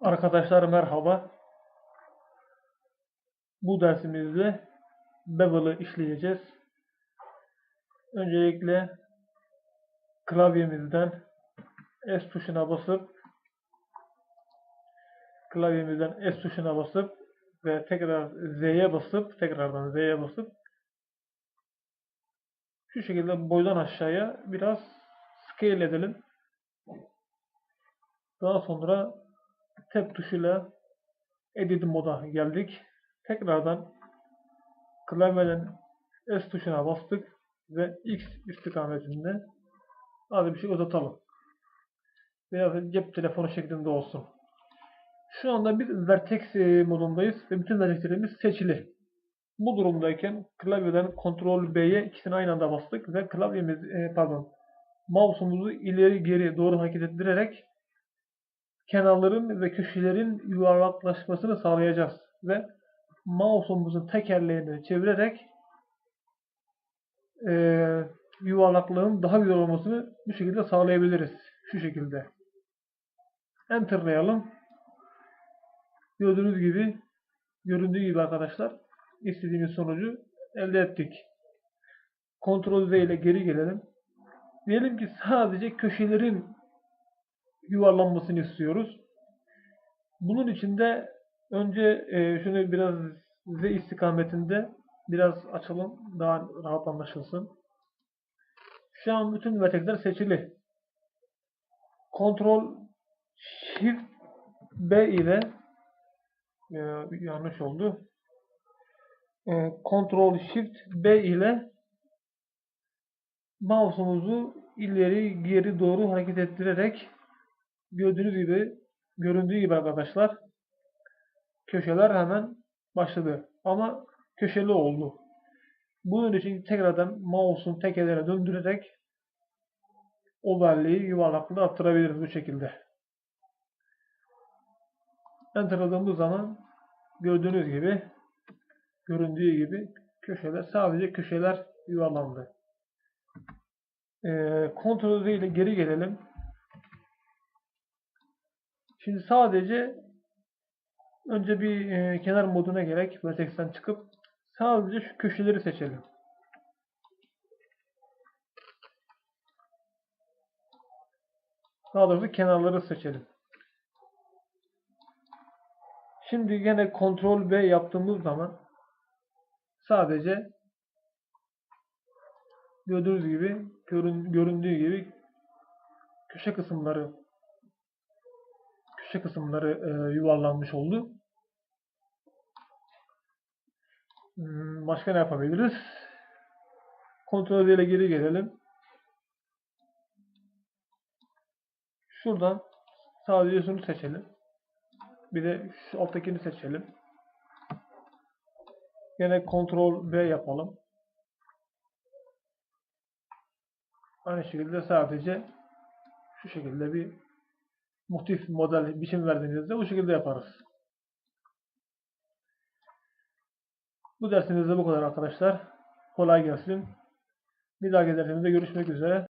Arkadaşlar merhaba. Bu dersimizde Bevel'ı işleyeceğiz. Öncelikle klavyemizden S tuşuna basıp klavyemizden S tuşuna basıp ve tekrar Z'ye basıp tekrardan Z'ye basıp şu şekilde boydan aşağıya biraz scale edelim. Daha sonra tab tuşuyla edit moda geldik. Tekrardan klavyeden S tuşuna bastık ve X istikametinde az bir şey uzatalım. Biraz cep telefonu şeklinde olsun. Şu anda biz vertex e, modundayız ve bütün vertexlerimiz seçili. Bu durumdayken klavyeden Ctrl B'ye ikisini aynı anda bastık ve klavyemiz e, pardon mouse'umuzu ileri geri doğru hareket ettirerek kenarların ve köşelerin yuvarlaklaşmasını sağlayacağız ve mouse'umuzun tekerleğini çevirerek e, yuvarlaklığın daha güzel olmasını bu şekilde sağlayabiliriz. Şu şekilde. Enter'layalım. Gördüğünüz gibi göründüğü gibi arkadaşlar istediğimiz sonucu elde ettik. Ctrl Z ile geri gelelim. Diyelim ki sadece köşelerin yuvarlanmasını istiyoruz. Bunun için de önce e, şunu biraz Z istikametinde biraz açalım. Daha rahat anlaşılsın. Şu an bütün vertexler seçili. Ctrl Shift B ile e, yanlış oldu. E, Ctrl Shift B ile mouse'umuzu ileri geri doğru hareket ettirerek gördüğünüz gibi göründüğü gibi arkadaşlar köşeler hemen başladı. Ama köşeli oldu. Bunun için tekrardan mouse'un tekerlerine döndürerek ovalliği yuvarlaklığı arttırabiliriz bu şekilde. Enter'ladığımız zaman gördüğünüz gibi göründüğü gibi köşeler sadece köşeler yuvarlandı. Ee, Ctrl Z ile geri gelelim. Şimdi sadece önce bir e, kenar moduna gerek vertex'ten çıkıp sadece şu köşeleri seçelim. Daha doğrusu kenarları seçelim. Şimdi yine Ctrl B yaptığımız zaman sadece gördüğünüz gibi görün, göründüğü gibi köşe kısımları köşe kısımları e, yuvarlanmış oldu. Hmm, Başka ne yapabiliriz? D ile geri gelelim. Şuradan sadece şunu seçelim. Bir de şu alttakini seçelim. Yine Ctrl B yapalım. Aynı şekilde sadece şu şekilde bir muhtif model biçim verdiğinizde bu şekilde yaparız. Bu dersimizde bu kadar arkadaşlar. Kolay gelsin. Bir dahaki dersimizde görüşmek üzere.